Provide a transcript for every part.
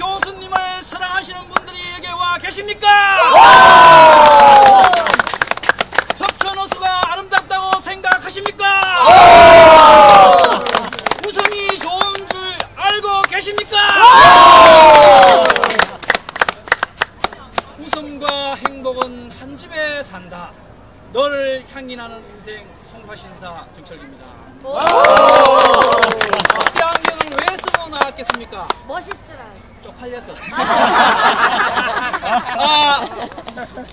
교수님을 사랑하시는 분들이 여기 와 계십니까? 석촌호수가 아름답다고 생각하십니까? 우성이 좋은 줄 알고 계십니까? 웃음과 행복은 한 집에 산다. 너를 향인하는 인생 송파신사 정철입니다. 쪽팔려서. 아,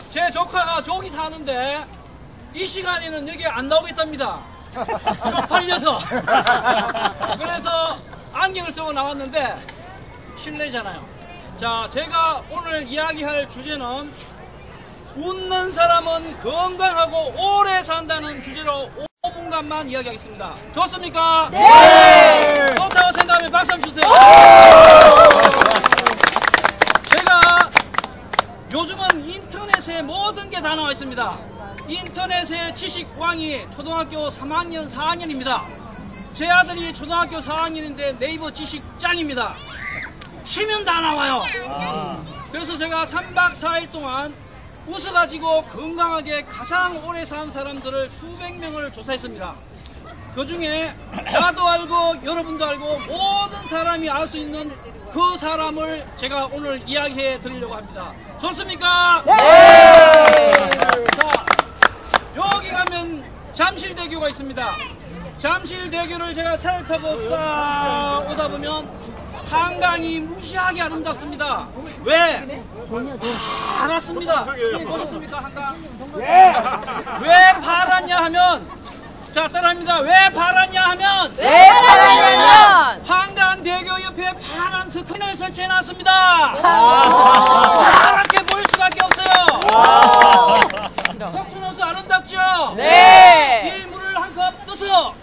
제 조카가 저기 사는데 이 시간에는 여기 안 나오겠답니다. 쪽팔려서. 그래서 안경을 쓰고 나왔는데 실례잖아요. 자, 제가 오늘 이야기할 주제는 웃는 사람은 건강하고 오래 산다는 주제로 5분간만 이야기하겠습니다. 좋습니까? 네! 좋다고 생각하면 박수 한번 주세요. 제가 요즘은 인터넷에 모든 게 다 나와 있습니다. 인터넷의 지식왕이 초등학교 3학년, 4학년입니다. 제 아들이 초등학교 4학년인데 네이버 지식짱입니다. 치면 다 나와요. 그래서 제가 3박 4일 동안 웃어가지고 건강하게 가장 오래 산 사람들을 수백 명을 조사했습니다. 그 중에 나도 알고 여러분도 알고 모든 사람이 알 수 있는 그 사람을 제가 오늘 이야기해 드리려고 합니다. 좋습니까? 네! 자, 여기 가면 잠실대교가 있습니다. 잠실대교를 제가 차를 타고 싹 오다 보면 한강이 무시하게 아름답습니다. 왜? 파랗습니다. 선생님 보셨습니까? 한강? 왜 파랗냐 하면 자 따라합니다. 왜 파랗냐 하면 왜 사랑하면 한강대교 옆에 파란 스크린을 설치해놨습니다. 파랗게 보일 수밖에 없어요. 석촌호수 아름답죠? 네! 이 물을 한 컵 떠서